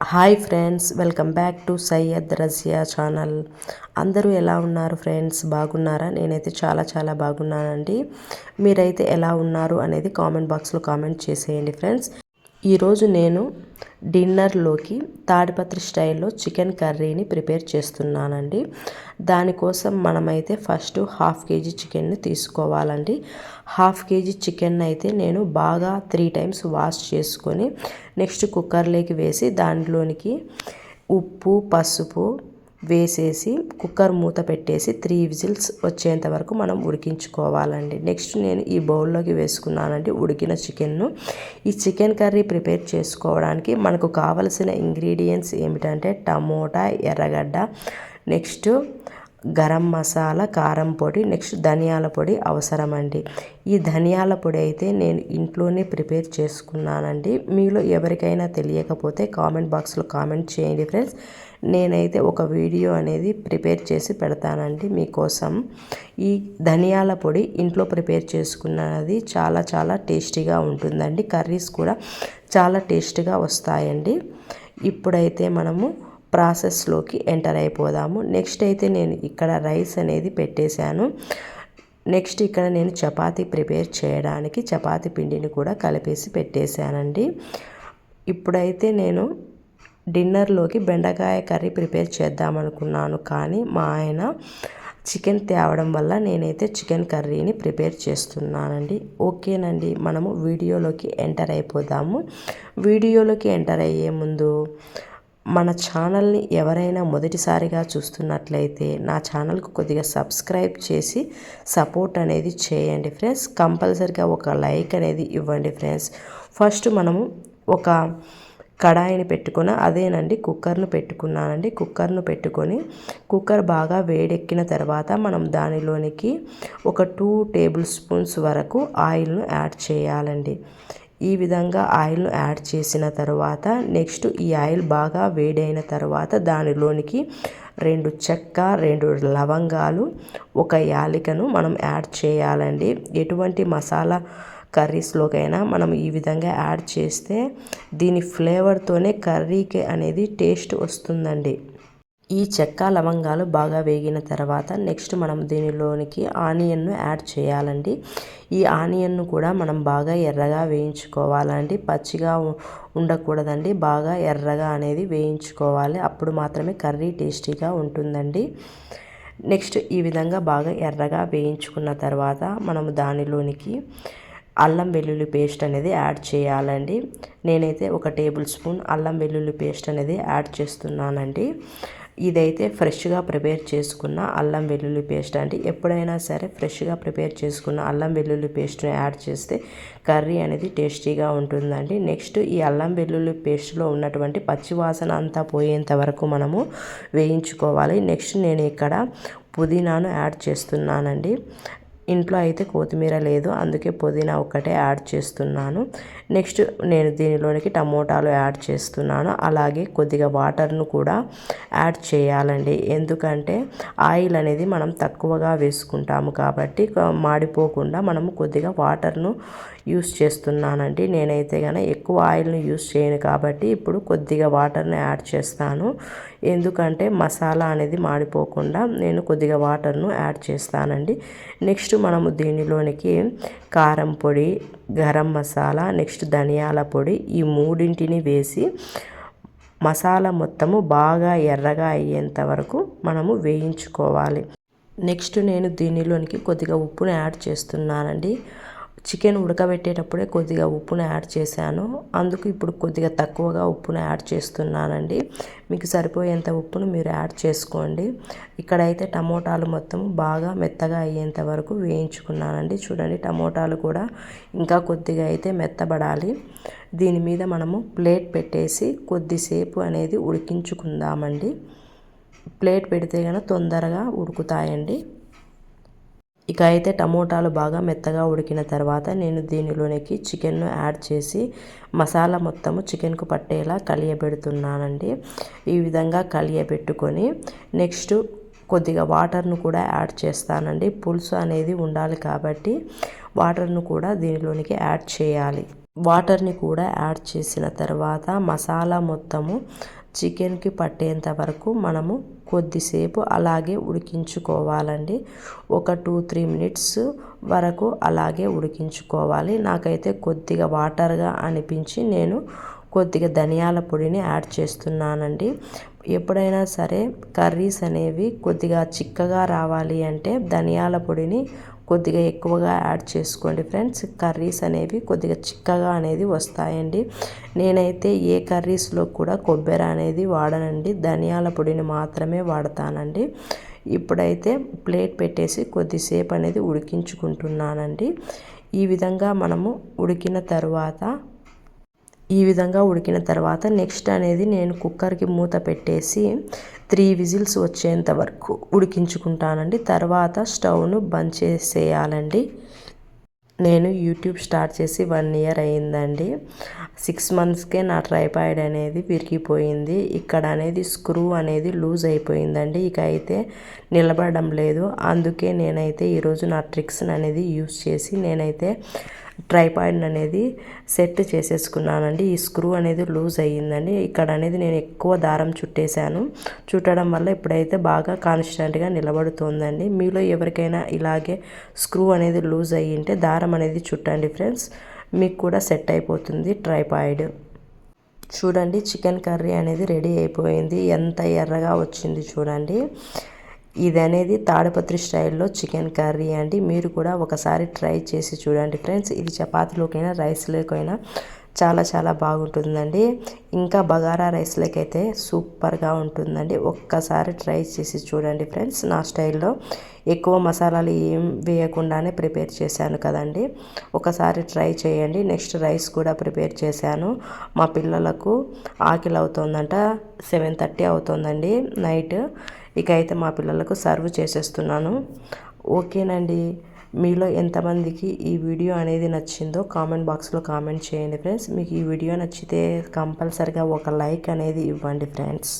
Hi friends welcome back to Syed Razia channel. అందరూ ఎలా ఉన్నారు ఫ్రెండ్స్? బాగున్నారా? నేనైతే చాలా చాలా బాగున్నానండి. మీరైతే ఎలా ఉన్నారు అనేది కామెంట్ బాక్స్లో కామెంట్ చేసేయండి ఫ్రెండ్స్. ఈరోజు నేను డిన్నర్లోకి తాడిపత్రి స్టైల్లో చికెన్ కర్రీని ప్రిపేర్ చేస్తున్నానండి. దానికోసం మనమైతే ఫస్ట్ హాఫ్ కేజీ చికెన్ని తీసుకోవాలండి. హాఫ్ కేజీ చికెన్ అయితే నేను బాగా త్రీ టైమ్స్ వాష్ చేసుకొని నెక్స్ట్ కుక్కర్లోకి వేసి దాంట్లోనికి ఉప్పు పసుపు వేసేసి కుక్కర్ మూత పెట్టేసి త్రీ విజిల్స్ వచ్చేంత వరకు మనం ఉడికించుకోవాలండి. నెక్స్ట్ నేను ఈ బౌల్లోకి వేసుకున్నానండి ఉడికిన చికెన్ను. ఈ చికెన్ కర్రీ ప్రిపేర్ చేసుకోవడానికి మనకు కావలసిన ఇంగ్రీడియంట్స్ ఏమిటంటే టమోటా ఎర్రగడ్డ. నెక్స్ట్ గరం మసాలా కారం పొడి నెక్స్ట్ ధనియాల పొడి అవసరమండి. ఈ ధనియాల పొడి అయితే నేను ఇంట్లోనే ప్రిపేర్ చేసుకున్నానండి. మీలో ఎవరికైనా తెలియకపోతే కామెంట్ బాక్స్లో కామెంట్ చేయండి ఫ్రెండ్స్. నేనైతే ఒక వీడియో అనేది ప్రిపేర్ చేసి పెడతానండి మీకోసం. ఈ ధనియాల పొడి ఇంట్లో ప్రిపేర్ చేసుకున్నది చాలా చాలా టేస్టీగా ఉంటుందండి. కర్రీస్ కూడా చాలా టేస్టీగా వస్తాయండి. ఇప్పుడైతే మనము ప్రాసెస్లోకి ఎంటర్ అయిపోదాము. నెక్స్ట్ అయితే నేను ఇక్కడ రైస్ అనేది పెట్టేశాను. నెక్స్ట్ ఇక్కడ నేను చపాతీ ప్రిపేర్ చేయడానికి చపాతీ పిండిని కూడా కలిపేసి పెట్టేశానండి. ఇప్పుడైతే నేను డిన్నర్లోకి బెండకాయ కర్రీ ప్రిపేర్ చేద్దామనుకున్నాను కానీ మా ఆయన చికెన్ తేవడం వల్ల నేనైతే చికెన్ కర్రీని ప్రిపేర్ చేస్తున్నానండి. ఓకేనండి మనము వీడియోలోకి ఎంటర్ అయిపోదాము. వీడియోలోకి ఎంటర్ అయ్యే ముందు మన ఛానల్ని ఎవరైనా మొదటిసారిగా చూస్తున్నట్లయితే నా ఛానల్కు కొద్దిగా సబ్స్క్రైబ్ చేసి సపోర్ట్ అనేది చేయండి ఫ్రెండ్స్. కంపల్సరిగా ఒక లైక్ అనేది ఇవ్వండి ఫ్రెండ్స్. ఫస్ట్ మనము ఒక కడాయిని పెట్టుకున్న అదేనండి కుక్కర్ను పెట్టుకున్నానండి. కుక్కర్ను పెట్టుకొని కుక్కర్ బాగా వేడెక్కిన తర్వాత మనం దానిలోనికి ఒక టూ టేబుల్ స్పూన్స్ వరకు ఆయిల్ను యాడ్ చేయాలండి. ఈ విధంగా ఆయిల్ను యాడ్ చేసిన తర్వాత నెక్స్ట్ ఈ ఆయిల్ బాగా వేడైన తర్వాత దానిలోనికి రెండు చెక్క రెండు లవంగాలు ఒక యాలికను మనం యాడ్ చేయాలండి. ఎటువంటి మసాలా కర్రీస్లోకైనా మనం ఈ విధంగా యాడ్ చేస్తే దీని ఫ్లేవర్తోనే కర్రీకి అనేది టేస్ట్ వస్తుందండి. ఈ చెక్క లవంగాలు బాగా వేగిన తర్వాత నెక్స్ట్ మనం దీనిలోనికి ఆనియన్ను యాడ్ చేయాలండి. ఈ ఆనియన్ను కూడా మనం బాగా ఎర్రగా వేయించుకోవాలండి. పచ్చిగా ఉండకూడదండి. బాగా ఎర్రగా అనేది వేయించుకోవాలి. అప్పుడు మాత్రమే కర్రీ టేస్టీగా ఉంటుందండి. నెక్స్ట్ ఈ విధంగా బాగా ఎర్రగా వేయించుకున్న తర్వాత మనము దానిలోనికి అల్లం వెల్లుల్లి పేస్ట్ అనేది యాడ్ చేయాలండి. నేనైతే ఒక టేబుల్ స్పూన్ అల్లం వెల్లుల్లి పేస్ట్ అనేది యాడ్ చేస్తున్నానండి. ఇదైతే ఫ్రెష్గా ప్రిపేర్ చేసుకున్న అల్లం వెల్లుల్లి పేస్ట్ అండి. ఎప్పుడైనా సరే ఫ్రెష్గా ప్రిపేర్ చేసుకున్న అల్లం వెల్లుల్లి పేస్ట్ని యాడ్ చేస్తే కర్రీ అనేది టేస్టీగా ఉంటుందండి. నెక్స్ట్ ఈ అల్లం వెల్లుల్లి పేస్ట్లో ఉన్నటువంటి పచ్చివాసన అంతా పోయేంత వరకు మనము వేయించుకోవాలి. నెక్స్ట్ నేను ఇక్కడ పుదీనాను యాడ్ చేస్తున్నానండి. ఇంట్లో అయితే కొత్తిమీర లేదు అందుకే పుదీనా ఒక్కటే యాడ్ చేస్తున్నాను. నెక్స్ట్ నేను దీనిలోనికి టమోటాలు యాడ్ చేస్తున్నాను. అలాగే కొద్దిగా వాటర్ను కూడా యాడ్ చేయాలండి. ఎందుకంటే ఆయిల్ అనేది మనం తక్కువగా వేసుకుంటాము కాబట్టి మాడిపోకుండా మనము కొద్దిగా వాటర్ను యూస్ చేస్తున్నానండి. నేనైతే కనుక ఎక్కువ ఆయిల్ను యూస్ చేయను కాబట్టి ఇప్పుడు కొద్దిగా వాటర్ని యాడ్ చేస్తాను. ఎందుకంటే మసాలా అనేది మాడిపోకుండా నేను కొద్దిగా వాటర్ను యాడ్ చేస్తానండి. నెక్స్ట్ మనము దీనిలోనికి కారం పొడి గరం మసాలా నెక్స్ట్ ధనియాల పొడి ఈ మూడింటిని వేసి మసాలా మొత్తము బాగా ఎర్రగా అయ్యేంత వరకు మనము వేయించుకోవాలి. నెక్స్ట్ నేను దీనిలోనికి కొద్దిగా ఉప్పును యాడ్ చేస్తున్నానండి. చికెన్ ఉడకబెట్టేటప్పుడే కొద్దిగా ఉప్పును యాడ్ చేశాను. అందుకు ఇప్పుడు కొద్దిగా తక్కువగా ఉప్పును యాడ్ చేస్తున్నానండి. మీకు సరిపోయేంత ఉప్పును మీరు యాడ్ చేసుకోండి. ఇక్కడైతే టమోటాలు మొత్తం బాగా మెత్తగా అయ్యేంత వరకు వేయించుకున్నానండి. చూడండి టమోటాలు కూడా ఇంకా కొద్దిగా అయితే మెత్తబడాలి. దీని మీద మనము ప్లేట్ పెట్టేసి కొద్దిసేపు అనేది ఉడికించుకుందామండి. ప్లేట్ పెడితే కనుక తొందరగా ఉడుకుతాయండి. ఇక అయితే టమోటాలు బాగా మెత్తగా ఉడికిన తర్వాత నేను దీనిలోనికి చికెన్ను యాడ్ చేసి మసాలా మొత్తము చికెన్కు పట్టేలా కలియబెడుతున్నానండి. ఈ విధంగా కలియబెట్టుకొని నెక్స్ట్ కొద్దిగా వాటర్ను కూడా యాడ్ చేస్తానండి. పులుసు అనేది ఉండాలి కాబట్టి వాటర్ను కూడా దీనిలోనికి యాడ్ చేయాలి. వాటర్ని కూడా యాడ్ చేసిన తర్వాత మసాలా మొత్తము చికెన్కి పట్టేంత వరకు మనము కొద్దిసేపు అలాగే ఉడికించుకోవాలండి. ఒక టూ త్రీ మినిట్స్ వరకు అలాగే ఉడికించుకోవాలి. నాకైతే కొద్దిగా వాటర్గా అనిపించి నేను కొద్దిగా ధనియాల పొడిని యాడ్ చేస్తున్నానండి. ఎప్పుడైనా సరే కర్రీస్ అనేవి కొద్దిగా చిక్కగా రావాలి అంటే ధనియాల పొడిని కొద్దిగా ఎక్కువగా యాడ్ చేసుకోండి ఫ్రెండ్స్. కర్రీస్ అనేవి కొద్దిగా చిక్కగా అనేది వస్తాయండి. నేనైతే ఏ కర్రీస్లో కూడా కొబ్బరి అనేది వాడనండి. ధనియాల పొడిని మాత్రమే వాడతానండి. ఇప్పుడైతే ప్లేట్ పెట్టేసి కొద్దిసేపు అనేది ఉడికించుకుంటున్నానండి. ఈ విధంగా మనము ఉడికిన తర్వాత ఈ విధంగా ఉడికిన తర్వాత నెక్స్ట్ అనేది నేను కుక్కర్కి మూత పెట్టేసి త్రీ విజిల్స్ వచ్చేంత వరకు ఉడికించుకుంటానండి. తర్వాత స్టవ్ను బంద్ చేసేయాలండి. నేను యూట్యూబ్ స్టార్ట్ చేసి వన్ ఇయర్ అయిందండి. సిక్స్ మంత్స్కే నా ట్రైపాయిడ్ అనేది విరిగిపోయింది. ఇక్కడ అనేది స్క్రూ అనేది లూజ్ అయిపోయిందండి. ఇక అయితే నిలబడడం లేదు. అందుకే నేనైతే ఈరోజు నా ట్రిక్స్ అనేది యూస్ చేసి నేనైతే ట్రైపాయిడ్ అనేది సెట్ చేసేసుకున్నానండి. ఈ స్క్రూ అనేది లూజ్ అయ్యిందండి. ఇక్కడ అనేది నేను ఎక్కువ దారం చుట్టేశాను. చుట్టడం వల్ల ఇప్పుడైతే బాగా కాన్స్టెంట్గా నిలబడుతోందండి. మీలో ఎవరికైనా ఇలాగే స్క్రూ అనేది లూజ్ అయ్యింటే దారం అనేది చుట్టండి ఫ్రెండ్స్. మీకు కూడా సెట్ అయిపోతుంది ట్రైపాయిడ్. చూడండి చికెన్ కర్రీ అనేది రెడీ అయిపోయింది. ఎంత ఎర్రగా వచ్చింది చూడండి. ఇది అనేది తాడపత్రి స్టైల్లో చికెన్ కర్రీ అండి. మీరు కూడా ఒకసారి ట్రై చేసి చూడండి ఫ్రెండ్స్. ఇది చపాతీలోకైనా రైస్లోకైనా చాలా చాలా బాగుంటుందండి. ఇంకా బగారా రైస్లకైతే సూపర్గా ఉంటుందండి. ఒక్కసారి ట్రై చేసి చూడండి ఫ్రెండ్స్ నా స్టైల్లో. ఎక్కువ మసాలాలు ఏం వేయకుండానే ప్రిపేర్ చేశాను కదండి. ఒకసారి ట్రై చేయండి. నెక్స్ట్ రైస్ కూడా ప్రిపేర్ చేశాను. మా పిల్లలకు ఆకలి అవుతుందంట సెవెన్ థర్టీ అవుతుందండి నైట్. ఇక అయితే మా పిల్లలకు సర్వ్ చేసేస్తున్నాను. ఓకేనండి. మీలో ఎంతమందికి ఈ వీడియో అనేది నచ్చిందో కామెంట్ బాక్స్లో కామెంట్ చేయండి ఫ్రెండ్స్. మీకు ఈ వీడియో నచ్చితే కంపల్సరిగా ఒక లైక్ అనేది ఇవ్వండి ఫ్రెండ్స్.